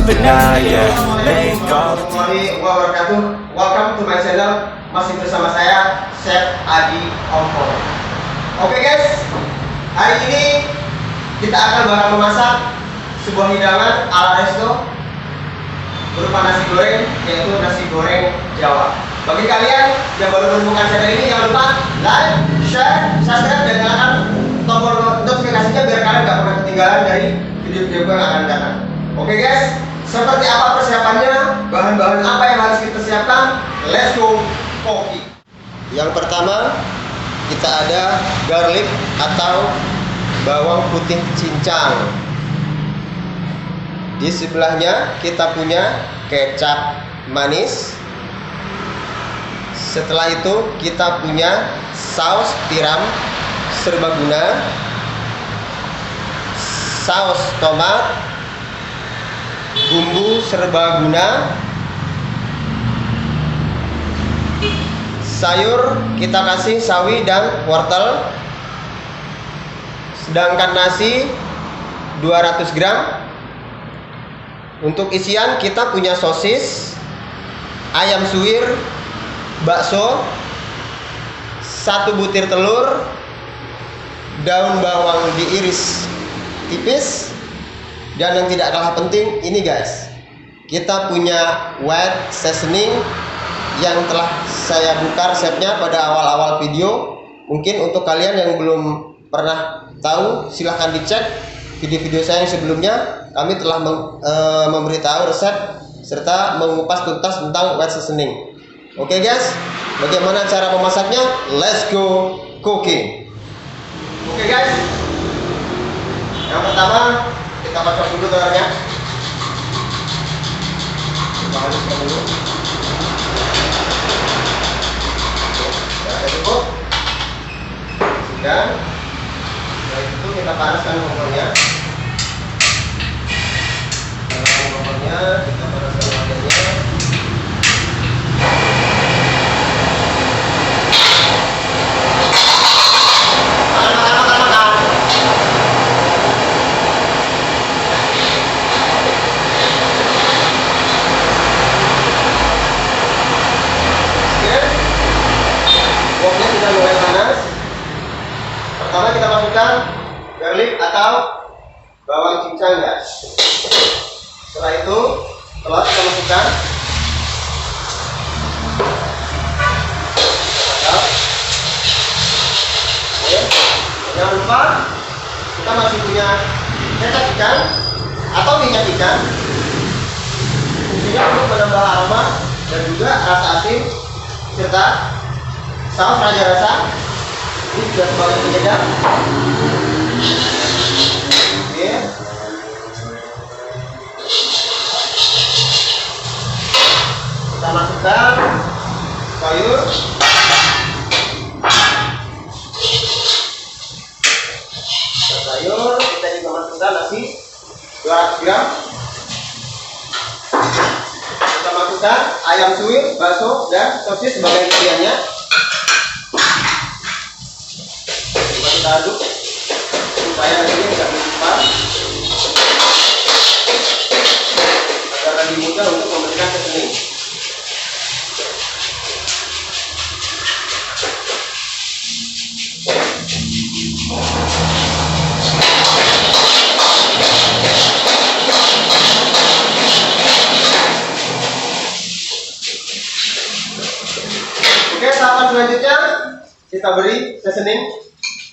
Assalamualaikum wabarakatuh. Welcome to my channel. Masih bersama saya Chef Adi Ompo. Oke guys, hari ini kita akan bakal memasak sebuah hidangan ala resto berupa nasi goreng yaitu nasi goreng Jawa. Bagi kalian yang baru menemukan channel ini jangan lupa like, share, subscribe dan nyalakan tombol notifikasinya biar kalian gak pernah ketinggalan dari video-video yang akan datang. Oke okay guys, seperti apa persiapannya? Bahan-bahan apa yang harus kita siapkan? Let's go cooking. Yang pertama kita ada garlic atau bawang putih cincang. Di sebelahnya kita punya kecap manis. Setelah itu kita punya saus tiram serbaguna, saus tomat, bumbu serbaguna, sayur kita kasih sawi dan wortel. Sedangkan nasi 200 gram. Untuk isian kita punya sosis, ayam suwir, bakso, satu butir telur, daun bawang diiris tipis, dan yang tidak kalah penting ini guys, kita punya white seasoning yang telah saya buka resepnya pada awal-awal video. Mungkin untuk kalian yang belum pernah tahu, silahkan dicek video-video saya yang sebelumnya. Kami telah mem, e, memberitahu resep serta mengupas tuntas tentang white seasoning. Oke guys, bagaimana cara memasaknya? Let's go cooking. Oke guys, yang pertama kita kocok dulu telurnya. Kita haluskan dulu. Oke, cukup. Dan setelah itu kita. Panaskan kompornya, kita panaskan wadahnya. Makan, makan, makan, makan. Oke. Woknya sudah mulai panas. Pertama kita masukkan garlic atau bawang cincang guys. Setelah itu telur kita masukkan. Jangan lupa kita masih punya kecap ikan atau minyak ikan. Fungsinya untuk menambah aroma dan juga rasa asin serta saus raja rasa ini juga sebagai penyedap masukkan nasi 200 gram kita masukkan ayam suwir, bakso, dan sosis sebagai isiannya. Coba kita aduk supaya ini tidak menyimpang kita beri seasoning.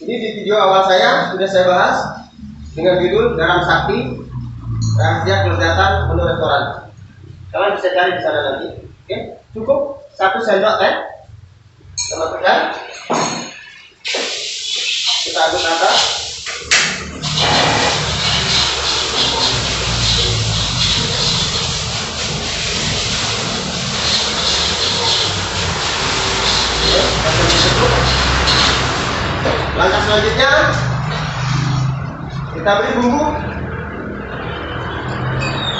Ini di video awal saya sudah saya bahas dengan judul garam sakti rahasia kelezatan menu restoran. Kalian bisa cari di sana nanti. Oke, cukup satu sendok teh. Masukkan. Kita aduk rata. Langkah selanjutnya. Kita beri bumbu.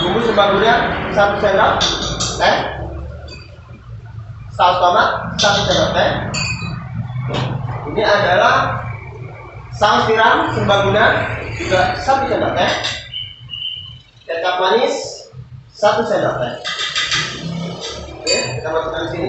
Bumbu serbaguna satu sendok teh. Saus tomat satu sendok teh. Ini adalah saus tiram serbaguna juga satu sendok teh. Kecap manis satu sendok teh. Oke kita masukkan di sini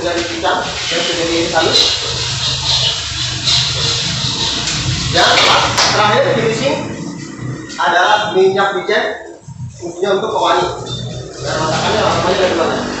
sudah dicincang, yang sudah diiris halus. Dan terakhir finishing adalah minyak wijen fungsinya untuk pewangi. Dan masakannya aja dari mana?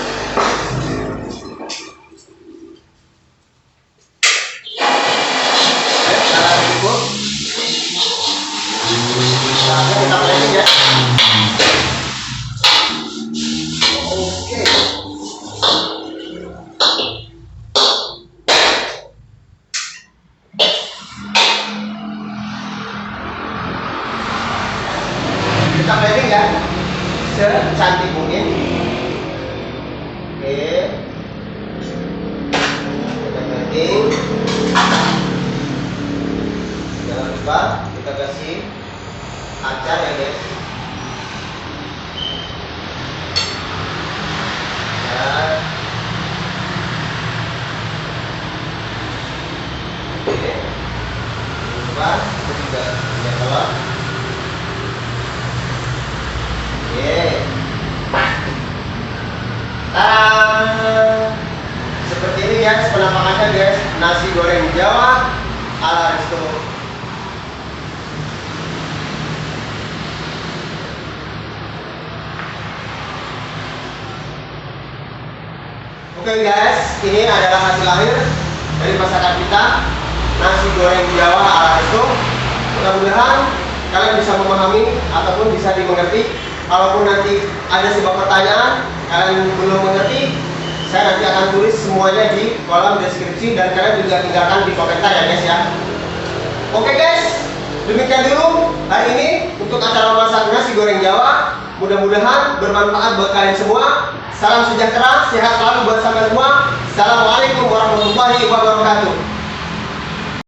Guys penampakannya guys nasi goreng Jawa ala resto. Oke guys, ini adalah hasil akhir dari masakan kita nasi goreng Jawa ala resto. Mudah-mudahan kalian bisa memahami ataupun bisa dimengerti. Kalaupun nanti ada sebuah pertanyaan kalian belum mengerti, saya nanti akan tulis semuanya di kolom deskripsi dan kalian juga tinggalkan di komentar ya guys ya. Oke guys, demikian dulu hari ini untuk acara masak nasi goreng Jawa. Mudah-mudahan bermanfaat buat kalian semua. Salam sejahtera, sehat selalu buat sampai semua. Assalamualaikum warahmatullahi wabarakatuh.